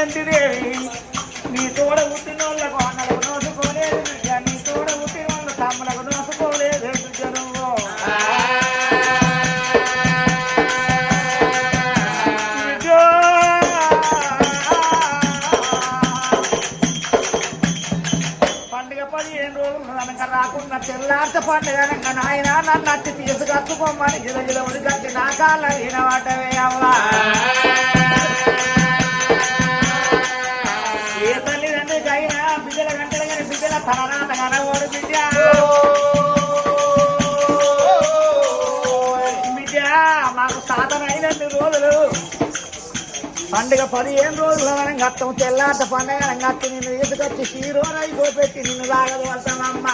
జయంతిదేవి నీ పండుగ పదిహేను రోజులు మనం గత్తం తెల్లాట పండుగ గత్తి నిన్ను ఎదుకొచ్చి హీరోనై గోపెట్టి నిన్ను లాగదు వస్తానమ్మా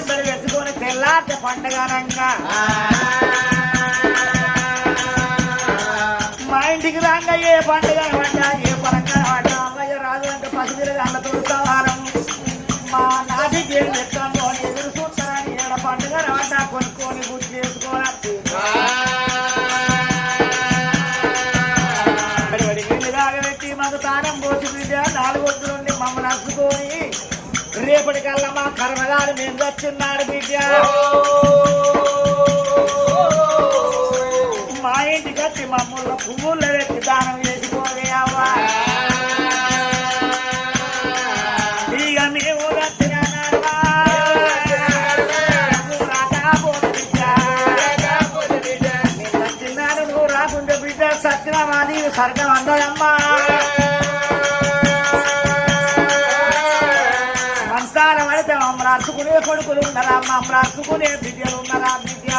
భర్తనే అందరు పెట్టుకొని తెల్లార్చే పండగనంగా మా ఇంటికి రాగా ఏ పండుగ పడ్డా ఏ పరంగా పడ్డా అమ్మయ్య రాదు అంటే పసిపిల్లగా అన్నతో సవారం మా నాటికి ఏం చెప్తాను ఎదురు చూస్తారని ఏడ పండుగ పడ్డా కొనుక్కొని గుర్తు చేసుకోవాలి. అడివడి మాకు తానం పోసి నాలుగు వద్దులుండి మమ్మల్ని మమ్మల్ని రేపటికల్లా మా కర్మగారు మేము వచ్చిన్నాడు బిడ్డ. మా ఇంటికి వచ్చి మమ్మల్ని పువ్వుల్లో మమ్మల్ని అరుచుకునే బిడ్డలు ఉన్నారా బిడ్డ?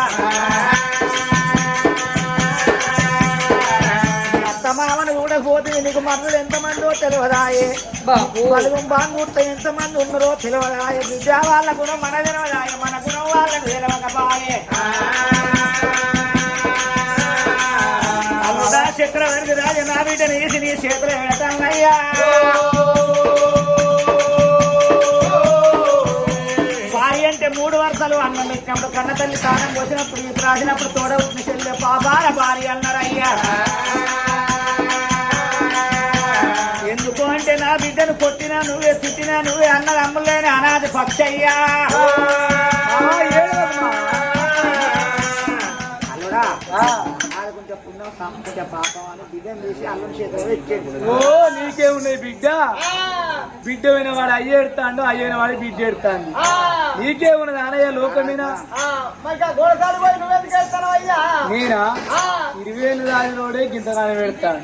అత్తమామను కూడా పోతే నీకు మనులు ఎంతమందో తెలియదాయే పలుగు బాంగుర్త ఎంతమంది ఉన్నారో తెలియదాయే బిడ్డ వాళ్ళ గుణం మన తెలియదాయే మన గుణం వాళ్ళకు తెలియకపాయే చక్రవర్తి రాజ నా బిడ్డని వేసి నీ చేతులు పెడతానయ్యా. పెట్టినప్పుడు కన్న తల్లి స్థానం పోసినప్పుడు ఇప్పుడు రాసినప్పుడు తోడ ఉట్టిన చెల్లె పాపాల భార్య అన్నారయ్యా ఎందుకు అంటే నా బిడ్డను కొట్టినా నువ్వే తిట్టినా నువ్వే అన్నది అమ్ములేని అల్లుడా పుణ్యం సం- కొంచెం పాపం అని బిడ్డను తీసి అల్లుని చేతిలో ఇచ్చేది ఓ నీకే ఉన్నాయి బిడ్డ? బిడ్డ అయిన వాడు అయ్య ఎడతాడు అయ్యైన వాడు బిడ్డ ఎడతాంది. నీకే ఉన్నది అనయ్య లోకం మీద. నేనా? ఇరవై ఏళ్ళు దానిలోడే గింతగానే పెడతాను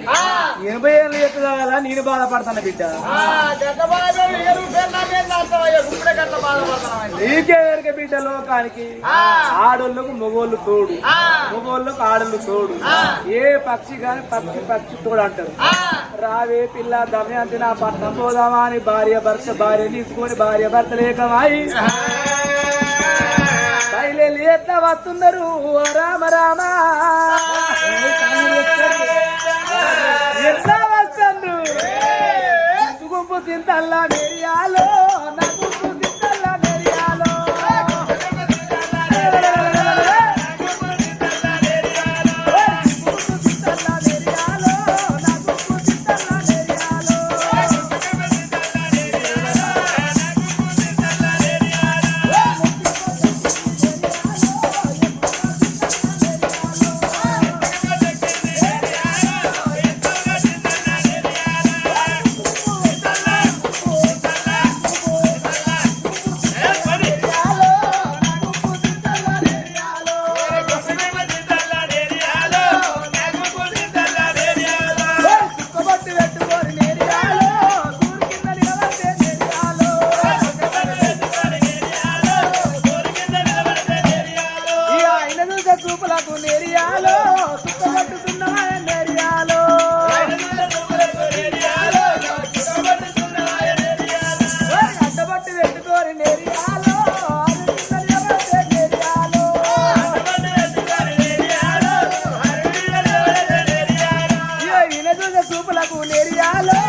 ఎనభై ఏళ్ళు ఎత్తుదాలా నేను బాధపడతాను బిడ్డ? నీకే ఎరక బిడ్డ లోకానికి. ఆడోళ్ళకు మొగోళ్ళు తోడు. మొగోళ్ళకు ఆడోళ్ళు తోడు. ఏ పక్షి కాని పక్షి పక్షి తోడు అంటారు. రావే పిల్ల దమయంతి నా పట్నం పోదామా అని భార్య భర్త భార్య తీసుకొని భార్య భర్త లేకమాయి. బయలు ఎట్లా వస్తున్నారు రామ రామ. ఎట్లా వస్తుండ్రు గుంపు తింతల్లా నెరియాలో నాకు ఏరియాలో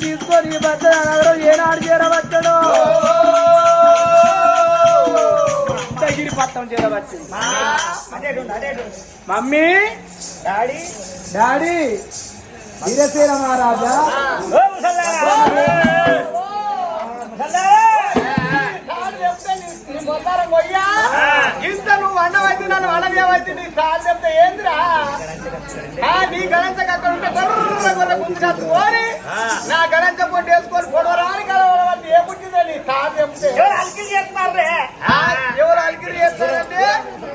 తీసుకొని భద్రనగరం ఏనాడు చేరవచ్చను. అత్తగిరి మమ్మీ. డాడీ. డాడీ. వీరసేన మహారాజా. ముసల్లారా ముసల్లారా ఇంత నువ్వు వండవైతే నన్ను వండదేవైతే నీ కాలు చెప్తే ఏందిరా? ఆ, నీ గణంచకు అక్కడ ఉంటే గొర్రె గొర్రె గుంజుకాదు పోని నా గణంచ పొట్టి వేసుకొని పొడవరాని కలవడం ఏ పుట్టిందో నీ కాలు చెప్తే? ఎవరు అలికి చేస్తున్నారు ఎవరు అలికిరి చేస్తారంటే?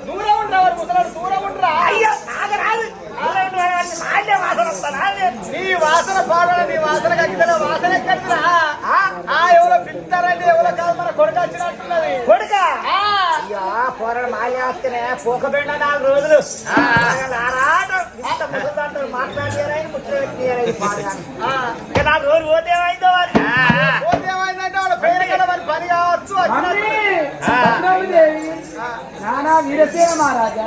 దూరం ఉండరావారు ముసలాడు దూరం ఉండరా. అయ్యో నాకు రాదు నీ వాసన పాడరా నీ వాసన కక్కిన వాసన ఎక్కడురా ఆ ఎవరో పిత్తరండి ఎవరో కాదు మన కొడుకు వచ్చినట్టున్నది. కొడుక? పోరాడు మాలి ఆస్తేనే పోకపోయినా నాలుగు రోజులు. మాట్లాడారని ముఖ్యమంత్రి నాలుగు రోజులు పోతేమైందో వారి పోతేమైందంటే వాళ్ళ పేరు కదా మరి పని కావచ్చు నానా వీరసేన మహారాజా.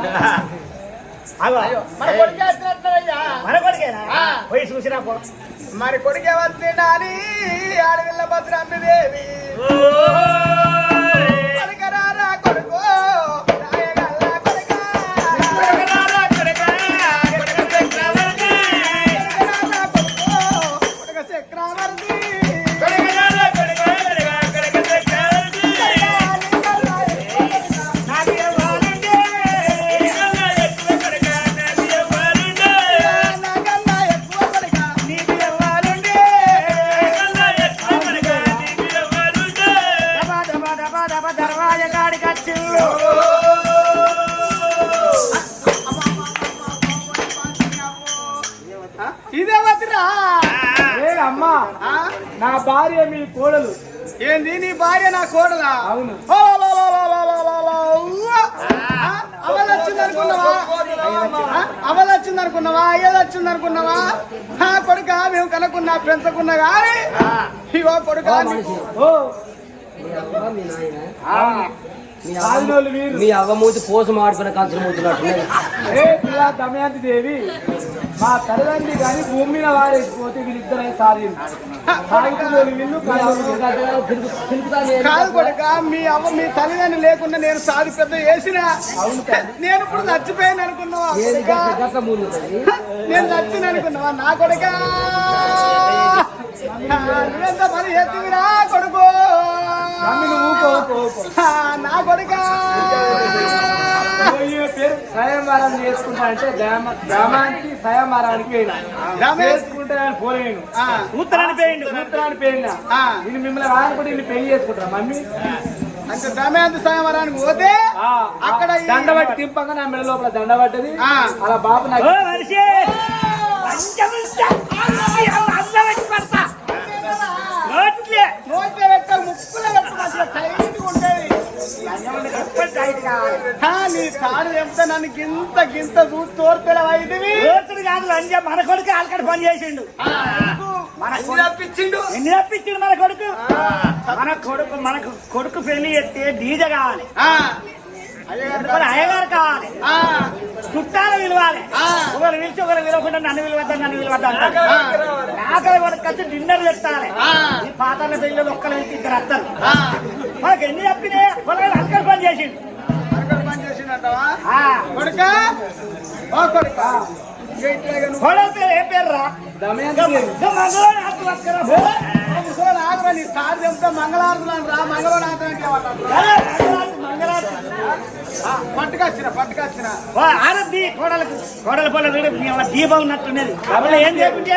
మన కొడుకేనా? పోయి చూసినా పో. మరి కొడుకే వచ్చిండాలి ఆడవిల్ల భద్రమ్మ దేవి కొడుకో? నా అనుకున్నావా అనుకున్నావా కొడుక మేము కనుక్కున్నా పెంచకున్నా కానీ ఇవో కొడుక మీ అవ్వమూతి పోసం ఆడుకున్న మూతున్నట్టు దమయంతి దేవి మా తల్లిదండ్రి కానీ భూమి మీద వారేసిపోతే వీళ్ళిద్దరే సాధి. కాదు. కొడుక మీ అవ్వ మీ తల్లిదండ్రులు లేకుండా నేను సాది పెద్ద వేసిన నేను ఇప్పుడు చచ్చిపోయాను అనుకున్నావా? నేను చచ్చిన అనుకున్నావా నా కొడుక? నువ్వెంత పని చేస్తువిరా కొడుకు. నా కొడుక? స్వయంవరం చేసుకుంటా అంటే గ్రామానికి స్వయంవరానికి పోయినా. చేసుకుంటే పోలేను పోయిండు. సూత్రాన్ని పోయినా. నేను మిమ్మల్ని రానుకుంటే నేను పెళ్ళి చేసుకుంటా మమ్మీ. అంటే దమయంత స్వయంవరానికి పోతే అక్కడ దండబట్టి తింపంగా నా మెడ లోపల దండబట్టది అలా బాబు నాకు నోట్లే నోట్లే ఎంత నన్ను గింత గింత చూసి తోడుపెడవా ఇదివి దోస్తుడు కాదు లంజ మన కొడుకు ఆల్కడ పని చేసిండు. మన తప్పించిండు ఎన్ని తప్పించిండు మన కొడుకు? మన కొడుకు మనకు కొడుకు పెళ్ళి ఎత్తే డీజ కావాలి. అయ్యగారు కావాలి. చుట్టాలు పిలవాలి. ఆ. ఒకరు పిలిచి ఒకరు పిలవకుండా నన్ను పిలవద్దా నన్ను పిలవద్దా అంటారు. ఆకలి మనకు వచ్చి డిన్నర్ పెట్టాలి. ఈ పాతాల పెళ్ళి ఒక్కరు వెళ్తే ఇద్దరు ఆ. మనకు ఎన్ని తప్పినే వాళ్ళ అలకల్ పని చేసిండు. పని చేసిండంటావా? కొడుక? కొడుక. ఏం పేరు రా ఆగరాని కారు చెప్తే మంగళారతులను రా మంగళవాడు ఆగరానికి పట్టుకొచ్చిన పట్టుకొచ్చిన. ఆరద్ది కోడలకు కోడల పొలం దీపం ఉన్నట్టున్నది. కాబట్టి ఏం చెప్పింది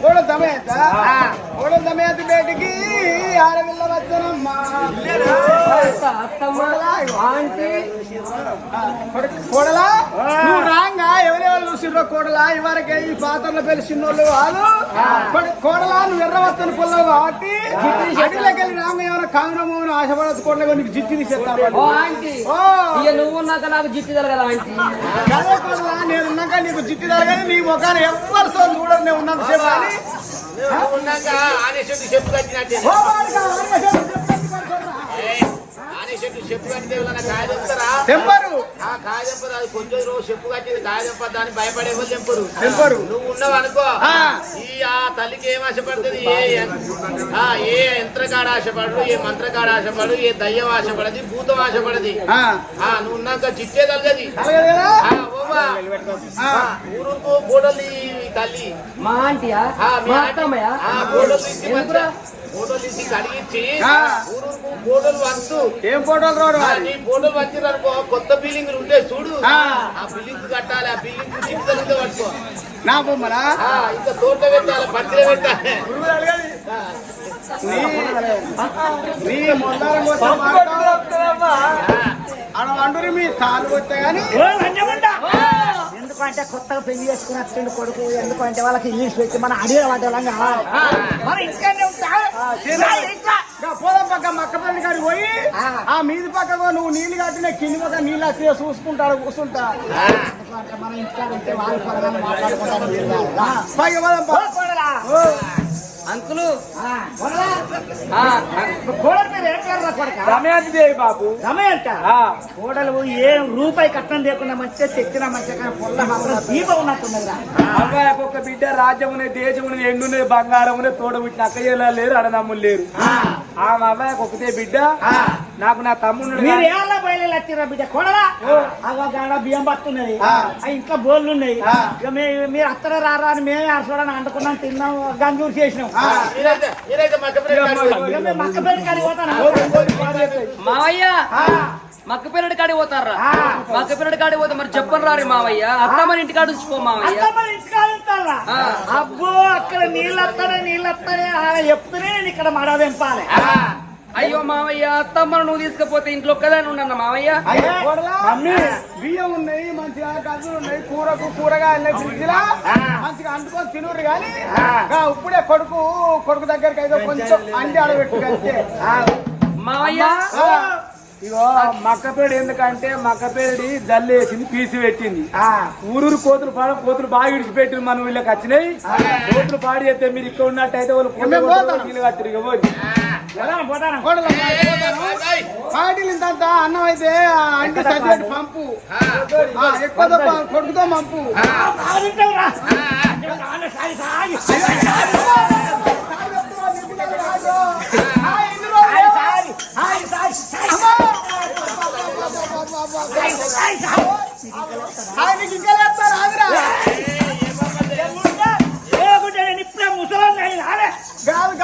కోడల దమయత కోడల దమయత బేటికి ఆరవిల్ల వచ్చనమ్మా ఆంటీ. కోడలా. నువ్వు రాంగా ఎవరెవరు చూసిర్రో కోడలా? ఇవరకే ఈ పాత్రలో పెలిసినోళ్ళు కాదు కొడ- కోడలా నువ్వు ఎర్రవచ్చని పొల్లవు కాబట్టి అడిలోకి వెళ్ళి రాంగా ఏమైనా కాంగ్రమో ఆశపడచ్చు కోడలు నీకు జిట్టి తీసేస్తా ఓ ఆంటీ. నువ్వు ఉన్నాక నాకు జిట్టి కదా ఆంటీ. కదే కోడలా నేను ఉన్నాక నీకు జిట్టి తరగని నీ ముఖాన్ని ఎవ్వరు సో చూడరు నేను ఉన్నంత సేపు అని వాడిగా, వాడిగా చెప్పు, చెప్పు, తెంపరు. కొంచెం రోజు చెప్పు కట్టింది గాయపడ్డాని భయపడేవో తెంపరు. తెంపరు. నువ్వు ఉన్నావు అనుకో. ఈ ఆ తల్లికి ఏం ఆశపడుతుంది? ఏ ఏ యంత్రకాడ ఆశపడదు ఏ మంత్రకాడ ఆశపడదు ఏ దయ్యం ఆశపడది భూతం ఆశపడది. నువ్వు ఉన్నాక చిట్టే తగ్గది ఊరుకు గోడలి తల్లి. మా ఆంటీయా? ఏం ఫోటోలు రాడు బోడలు వంచిరనుకో కొత్త బిల్డింగ్ ఉంటే చూడు. ఆ. ఆ బిల్డింగ్ కట్టాలి ఆ బిల్డింగ్ పట్టుకో. నా బొమ్మరా ఆ, ఇంకా తోట పెట్టాలి పెట్టాలి. వండురి మీ తాను కొట్టే ఎందుకంటే కొత్తగా పెళ్ళి చేసుకుని వచ్చిండు కొడుకు ఎందుకంటే వాళ్ళకి ఇంగ్లీష్ పెట్టి మన అడిగే వాళ్ళం కావాలి? మన ఇంటికానే ఉంటా? ఇంట్లో. ఇంకా పోదాం పక్క మక్కపల్లి కాడికి పోయి ఆ. మీది పక్కకు నువ్వు నీళ్ళు కట్టిన కింది పక్క నీళ్ళు వచ్చి చూసుకుంటాడు కూర్చుంటా. మన ఇంటికాడ ఉంటే వాళ్ళు. కోడలా. అంకులు? ఆ, కోడలా. ఆ, కోడల పేరు ఏం పేరు రా కొడక? దమయంతి దేవి బాబు. ఆ, కోడలు ఏం రూపాయి కట్నం లేకుండా మంచిగా తెచ్చిన మంచిగా కానీ పొల్ల మాత్రం దీపం ఉన్నట్టున్నది రా అబ్బాయి ఒక్క బిడ్డ రాజ్యమునే దేశమునే ఎండునే బంగారమునే తోడబుట్టిన అక్కయ్యలా లేరు అన్నదమ్ములు లేరు. ఆ. అబ్బాయికి ఒకటే బిడ్డ. నాకు నా తమ్ముడు మీరు ఏళ్ళ బయలు వచ్చిరా బిడ్డ? కొడలా అగో గాడ బియ్యం పట్టున్నది ఆ. ఇంట్లో బోర్లు ఉన్నాయి ఇక మీరు అత్తర రారా అని మేమే అసలు అంటుకున్నాం తిన్నాం గంజూరు చేసినాం. మీరైతే మీరైతే మధ్యప్రదేశ్ ఇక మేము మక్క పెట్టి కానీ పోతాను మావయ్య! మక్క పిల్లడి కాడికి పోతారా? మక్క పిల్లడి కాడికి పోతే మరి చెప్పను రారి మావయ్య. మావయ్య. అత్తమ్మ ఇంటికాడ ఉంటారా? ఆ. అబ్బో అక్కడ నీళ్ళు వస్తానే నీళ్ళు వస్తానే చెప్తూనే నేను ఇక్కడ మడ వెంపాలి. అయ్యో మావయ్య అత్తమ్మను నువ్వు తీసుకపోతే ఇంట్లో ఒక్కదాని ఉండన్న మావయ్య అయ్యో, మమ్మీ. బియ్యం ఉన్నాయి మంచిగా గంజులు ఉన్నాయి కూరకు కూరగాయలు ఫ్రిడ్జ్ లా మంచిగా అంటుకొని తినురు కానీ ఇప్పుడే కొడుకు కొడుకు దగ్గరికి అయితే కొంచెం అండి ఆడబెట్టు అంతే మావయ్య ఇగో మక్కపేడు ఎందుకంటే మక్కపేడి జల్లేసింది పీసి పెట్టింది. ఊరూరు కోతులు పాడ కోతులు బాగా ఇడిచిపెట్టింది మన వీళ్ళకి వచ్చినాయి కోతులు పాడి చేస్తే మీరు ఇక్కడ ఉన్నట్టయితే వాళ్ళు కట్టిరు ఇక పోయి. పాటిల్ ఇంత అన్నం అయితే ఆ అండి సజ్జెట్ పంపు ఆ, ఎక్కువ తప్ప కొడుకుతో పంపు. ఆయనకి ఇంకా లేస్తారు ఆదిరా ఇప్పుడే ముసలాన్ని అయినా.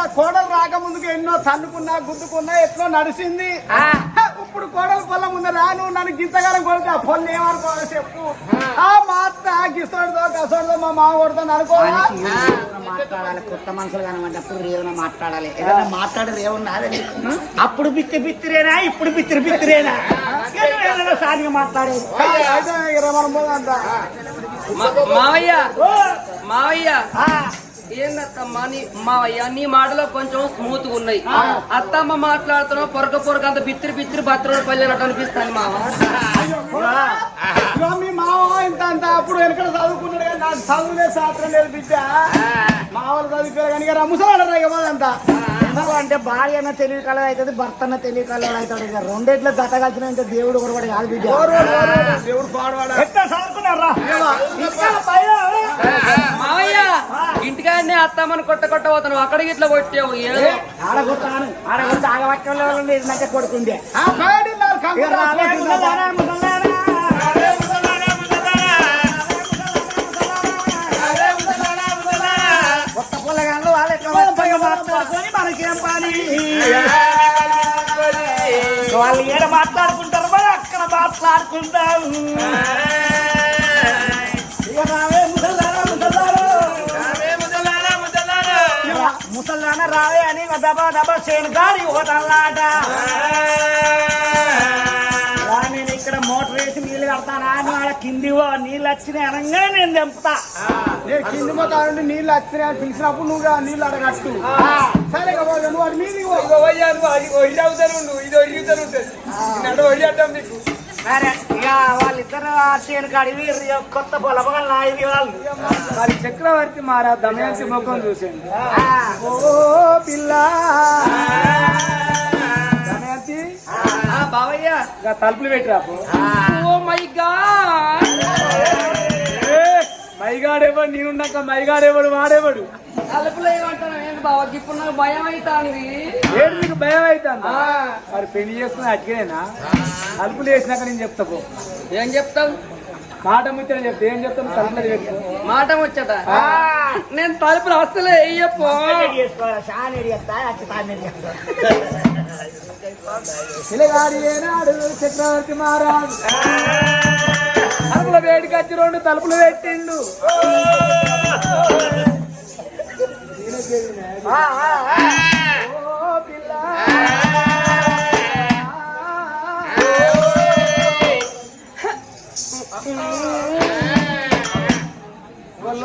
కాదుగా కోడలు రాకముందుకు ఎన్నో తన్నుకున్నా గుద్దుకున్నా ఎట్లా నడిచింది? ఆ. ఇప్పుడు కోడలు పొల్ల ముందు రాను నన్ను గింతగానం కొడితే ఆ పొల్లు ఏమనుకోవాలి చెప్పు. ఆ. మా అత్త గిసోడుతో కసోడుతో మా మామ కొడుతుంది అనుకోవా మాట్లాడాలి కొత్త మనుషులు కనబడ్డప్పుడు ఏమైనా మాట్లాడాలి. ఏదైనా మాట్లాడరు ఏమన్నా అదే. అప్పుడు బిత్తి బిత్తిరేనా ఇప్పుడు బిత్తిరి బిత్తిరేనా? సారిగా మాట్లాడేది మావయ్య మావయ్య. ఆ, ఏందత్తమ్మా నీ మావయ్య నీ మాటలో కొంచెం స్మూత్గా ఉన్నాయి. అత్తమ్మ మాట్లాడుతున్నావు పొరక పొరక అంత బిత్తిరి బిత్తిరి భద్రుడు పల్లెనట్టు అనిపిస్తాను మావ మీ మామ ఇంత అంత అప్పుడు వెనకడ చదువుకున్నాడు కానీ నాకు చదువులే శాస్త్రం లేదు బిడ్డ. మా వాళ్ళు చదువుకోరు కానీ ఇక అంటే భార్య అన్న తెలివి కలర్ అవుతుంది భర్త అన్న తెలివి కలర్ అవుతాడు ఇక. రెండేట్లో అంటే దేవుడు కూడా కాదు బిడ్డ. దేవుడు పాడవాడా ఎట్లా చదువుకున్నారా అత్తమ్మని కొట్ట కొట్ట పోతాను అక్కడికి ఇట్లా కొట్టావు? ఏదో కొడుకుండే. కొత్త పొలగాళ్ళు వాళ్ళు ఎట్లా మంచిగా మాట్లాడుకొని మనకేం పని? వాళ్ళు ఏడ మాట్లాడుకుంటారు మరి అక్కడ మాట్లాడుకుంటారు. ముసల్లాన రావే అని దబా దబా చేను గాడి పోతాలాట నేను ఇక్కడ మోటార్ వేసి నీళ్ళు కడతానా? నువ్వు ఆడ కింది పో, నీళ్ళు వచ్చినాయి అనగానే నేను తెంపుతా. నేను కింది పోతా నుండి నీళ్ళు వచ్చినాయి అని పిలిచినప్పుడు నువ్వు ఆ నీళ్ళు అడగట్టు సరే నువ్వు అది మీదికి పో. ఇగో పోయి అవుతారు ఉండు, ఇది ఉంటుంది నడు ఒడి అంటాం నీకు. వాళ్ళిద్దరు ఆ చేను కాడి కొత్త పొలపగల నాయుడు వాళ్ళు. మరి చక్రవర్తి మారా దమయంతి ముఖం చూసాను ఆ, ఓ పిల్ల. దమయంతి. ఆ బావ ఇంకా తలుపులు పెట్టి రాపు. Oh my god. మైగాడేవాడు? నేనున్నాక మైగాడేవాడు? వాడేవాడు? భయం అవుతాంది నీకు భయం అవుతుందా మరి పెళ్ళి చేసుకుని అట్టికేనా తలుపులు వేసినాక నేను చెప్తా పో. ఏం చెప్తావు? మాట ముచ్చట చెప్తే ఏం చెప్తాను తలుపులు చెప్పు మాట వచ్చట నేను తలుపులు అస్సలే వేయపో చేసుకోవాలి? షానేడి చేస్తా అచ్చి తానేడి చేస్తా పిల్లగాడి ఏనాడు చక్రవర్తి మారాడు. తలుపుల వేడికి వచ్చి రెండు తలుపులు పెట్టిండు. పిల్ల.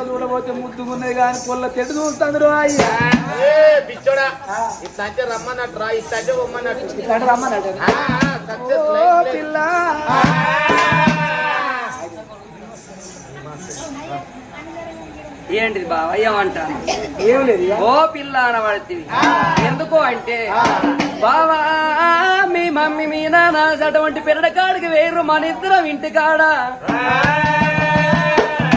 చూడబోతే ముద్దుగున్నది కానీ కొల్ల తెడు చూస్తాడు అయ్యా. పిచ్చోడా ఇట్లా అంటే రమ్మన్నట్టు రా ఇట్లా అంటే పొమ్మన్నట్టు ఇట్లా లేదు. పిల్ల. ఏంటిది బావ? ఏమంటాను ఏం లేదు. ఓ పిల్ల అనబడుతుంది ఎందుకు అంటే బావా మీ మమ్మీ మీ నాన్న అటువంటి పిల్లకాడికి వేరు మన ఇద్దరం ఇంటి కాడ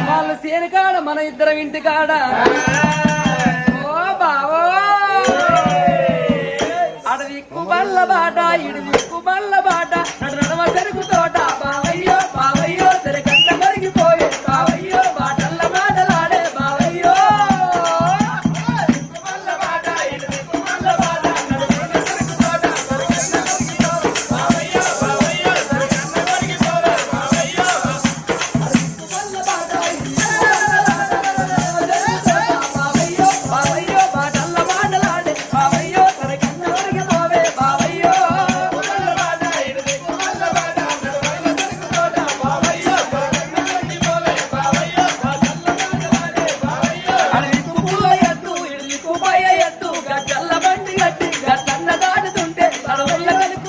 వాళ్ళు సేని కాడ మన ఇద్దరం ఇంటి కాడ ఓ బావో. అడ దిక్కు బల్ల బాట ఇడు దిక్కు బల్ల బాట. ¡Gracias!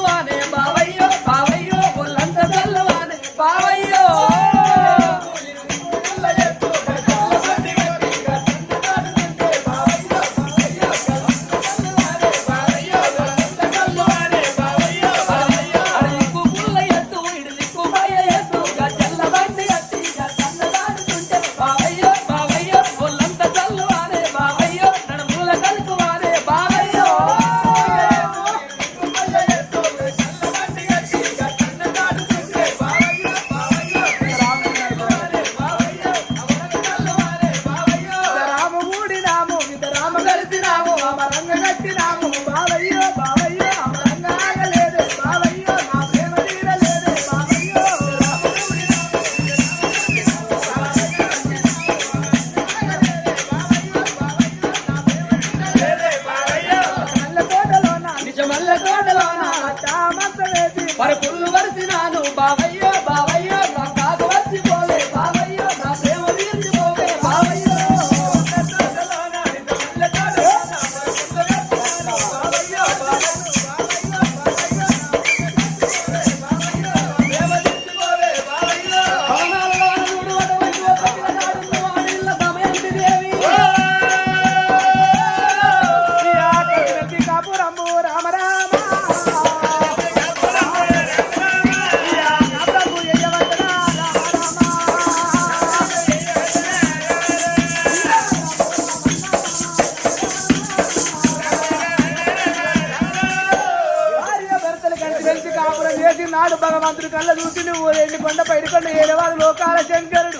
నాడు భగవంతుడు కళ్ళ చూసి నువ్వు ఎండి కొండ పైడికొండ ఏడవాడు లోకాల శంకరుడు.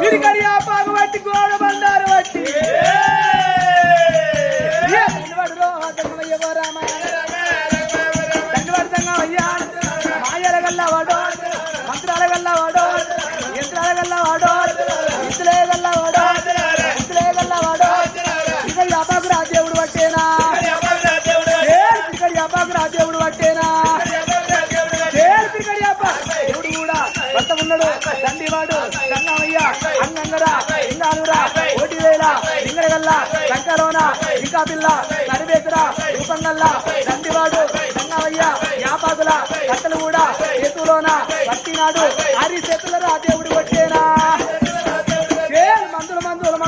తిరిగడి ఆ పాగు బట్టి గోడ బండారు బట్టి వాడు దండివాడు గంగమయ్య అంగంగరా ఓటి వేల ఇంగరగల్ల శంకరోన ఇంకా పిల్ల నడివేతురా రూపంగల్ల నందివాడు గంగమయ్య యాపాకుల కట్టలు కూడా చేతులోన పట్టినాడు. అరి చేతులరా దేవుడు కొట్టేనా మందులు మందులు.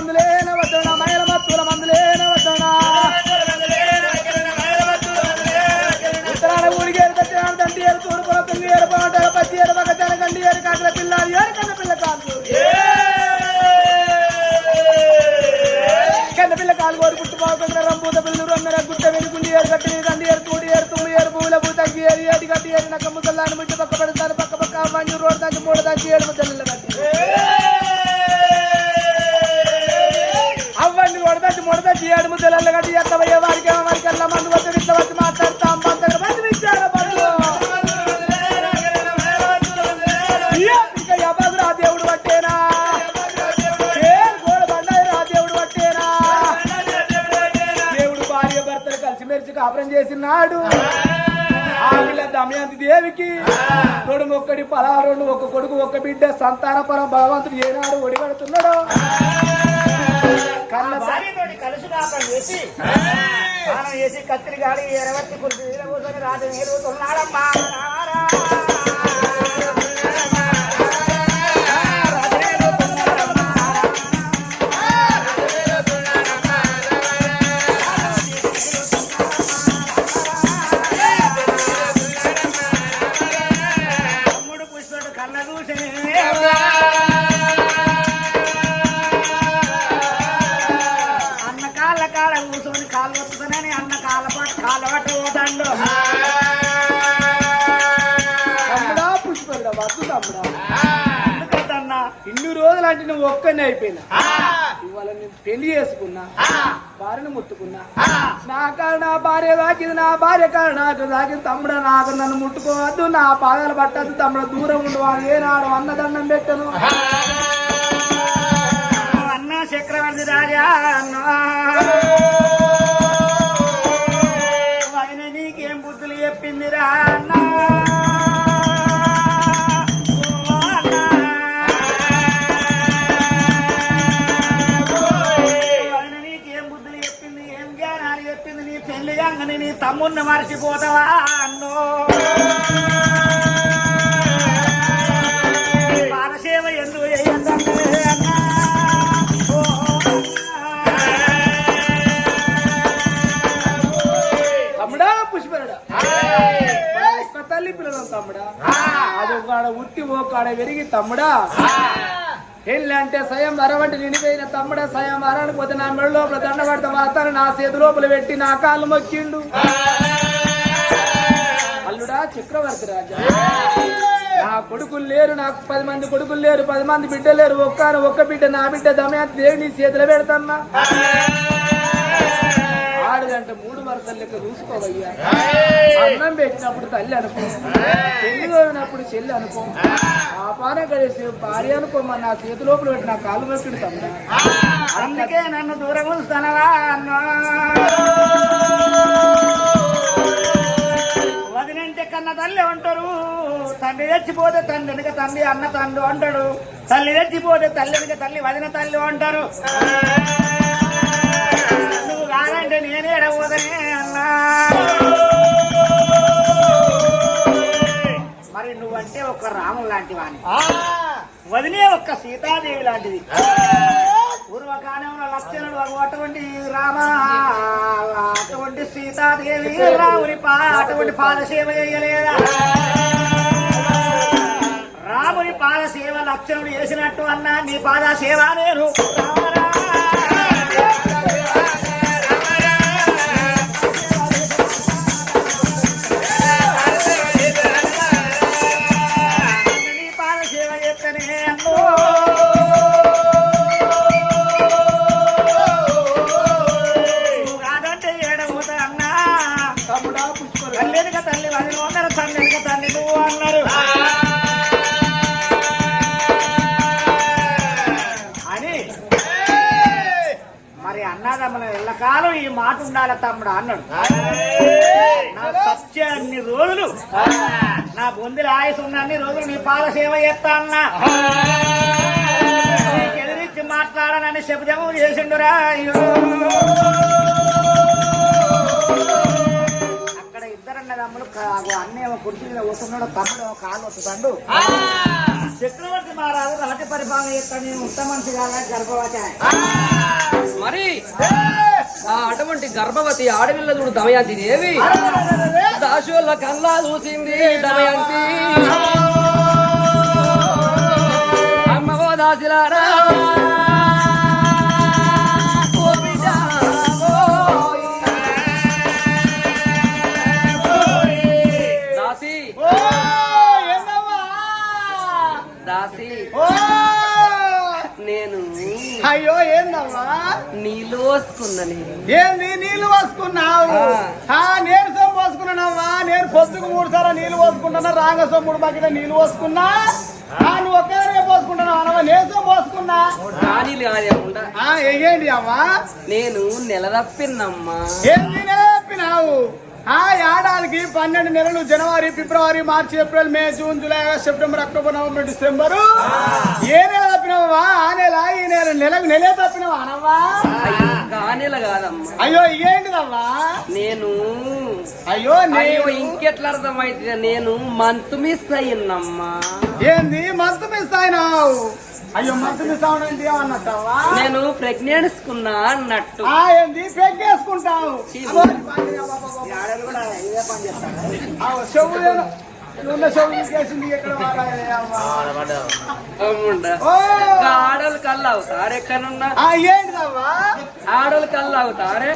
కాకుల పిల్ల ఏడు కన్న పిల్ల కాదు కన్న పిల్ల కాలు కోరి పుట్టు బాగుంది రంపూత పిల్లలు రమ్మెర గుట్ట వెలుగుండి ఏరు కట్టి దండి ఏరు తోడి ఏరు తుమ్మి ఏరు పువ్వుల పూ తగ్గి ఏరు ఏడు కట్టి ఏరు నక్క ముద్దలాని ముట్టి పక్క పెడతాను పక్క పక్క మంజు రోడ్ దానికి మూడు దానికి ఏడు ముద్దలు కాపురం చేసినాడు. ఆ పిల్ల దమయంతి దేవికి తొడుము ఒక్కడి పలారుడు ఒక కొడుకు ఒక బిడ్డ సంతానపరం భగవంతుడు ఏనాడు ఒడిగడుతున్నాడు. కన్న కలిసి కాపం చేసి స్నానం చేసి కత్తిరి గాడి ఎరవత్తి కూర్చొని రాజు నీరుతున్నాడమ్మా వద్దు తమ్ముడా ఎందుకంటన్నా ఇన్ని రోజులు అంటే నువ్వు ఒక్కనే అయిపోయినా. ఇవాళ నేను పెళ్ళి చేసుకున్నా భార్యను ముట్టుకున్నా. నా కాడ నా భార్య దాకింది నా భార్య కాడ నాకు దాకింది. తమ్ముడు నాకు నన్ను ముట్టుకోవద్దు నా పాదాలు పట్టద్దు. తమ్ముడు దూరం ఉండవాలి ఏనాడు అన్నదండం పెట్టను. అన్న చక్రవర్తి రాజా అన్నా. నీకేం బుద్ధులు చెప్పిందిరా? తమ్ముడిని మర్చిపోతావా? అన్నో. పాదసేవ ఎందు వేయందంటే అన్నా. తమ్ముడా పుష్పరుడా? తల్లి పిల్లలు తమ్ముడా? అది ఒక ఉట్టి ఒక విరిగి తమ్ముడా? పెళ్ళి అంటే సయం వరవంటి నిండిపోయిన తమ్ముడ సయం వరానికి పోతే నా మెడ లోపల దండబడితే నా చేతి లోపల పెట్టి నా కాళ్ళు మొక్కిండు. అల్లుడా చక్రవర్తి రాజా. నా కొడుకులు లేరు నాకు పది మంది కొడుకులు లేరు పది మంది బిడ్డలు లేరు ఒక్క ఒక్క బిడ్డ నా బిడ్డ దమయాంతి దేవుని చేతిలో పెడతాన్నా ఆడదంటే మూడు వరుసల లెక్క చూసుకోవయ్యా. అన్నం పెట్టినప్పుడు తల్లి అనుకో పెళ్ళి పోయినప్పుడు చెల్లి అనుకో. ఆ పాన భార్య అనుకోమని నా చేతి లోపల పెట్టి నా కాలు మొక్కిడు అందుకే నన్ను దూరం ఉంచుతానవా అన్నా. వదినంటే కన్న తల్లి అంటారు తండ్రి తెచ్చిపోతే తండ్రి వెనుక తండ్రి అన్న తండ్రి అంటాడు తల్లి తెచ్చిపోతే తల్లి వెనుక తల్లి వదిన తల్లి అంటారు నువ్వు కాదంటే నేనే ఎడబోదనే అన్నా. నువ్వంటే ఒక రాముడు లాంటి వాణి. వదిలే ఒక్క సీతాదేవి లాంటిది. పూర్వకాలంలో లక్షణుడు అటువంటి రామ అటువంటి సీతాదేవి రాముని పా అటువంటి పాదసేవ చేయలేదా? రాముని పాదసేవ లక్షణుడు చేసినట్టు అన్నా నీ పాదసేవ నేను. ఉండాలి తమ్ముడు అన్నాడు. నా సత్య అన్ని రోజులు నా బొందిల ఆయుసు ఉన్న అన్ని రోజులు నీ పాద సేవ చేస్తా అన్నా. ఎదిరించి మాట్లాడనని శబ్దము చేసిండురా అక్కడ ఇద్దరన్నదమ్ములు అన్నేమో కుర్చీ మీద వస్తున్నాడు తమ్ముడు కాలు వస్తున్నాడు చక్రవర్తి మహారాజు రాజ్య పరిపాలన చేస్తాను నేను ఉత్తమ మనిషి కాదా గర్భవతి మరి? అటువంటి గర్భవతి ఆడపిల్ల చూడు దమయంతి దేవి దాశుల కల్లా చూసింది దమయంతి దాసిలారా బిడ్డ, ఓయ్. దాసి దాసి అయ్యో ఏందమ్మా? నీళ్ళు పోసుకున్నా నేను. ఏంది? నీళ్ళు పోసుకున్నావు? ఆ. నేను సొమ్ము పోసుకున్నానమ్మా. నేను పొద్దుకు మూడు సార్లు నీళ్ళు పోసుకుంటున్నా రాంగ సొమ్ముడు బకెట్ నీళ్ళు పోసుకున్నా నువ్వు ఒక్కదానికే పోసుకుంటున్నావు అనవా? నేను సొమ్ము పోసుకున్నా. ఏంటి అమ్మా? నేను నెల తప్పిందమ్మా ఏంది చెప్పినావు ఆ ఏడాదికి పన్నెండు నెలలు జనవరి ఫిబ్రవరి మార్చి April May June July August September October November December. ఏ నెల తప్పినావా నెల నెలకు నెలే తప్పినావా అనవ్వా? అయ్యో కా నెల కాదమ్మా. అయ్యో ఏంటిదవ్వా నేను అయ్యో నేను ఇంకెట్లా అర్థమైతే నేను మంత్ మిస్ అయ్యిందమ్మా ఏంది? మంతు మిస్ అయినావు. అయ్యో మంతు మిస్ అవనంటే ఏమన్నట్టవా నేను ప్రెగ్నెన్స్కున్నా అన్నట్టు. ఆ ఏంది? పెగ్గేసుకుంటావు చీ. అబ్బో, ఆడలు కళ్ళు అవుతారు ఎక్కడున్నా ఆడలు కళ్ళు అవుతారే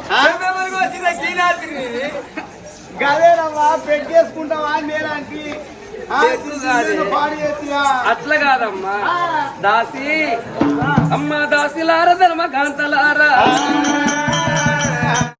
గదేనమ్మా నేలాంటి. నిన్ను పాడు చేస్తున్నా. అట్లా కాదమ్మా. దాసి. అమ్మ దాసిలార ధర్మ కాంతలారా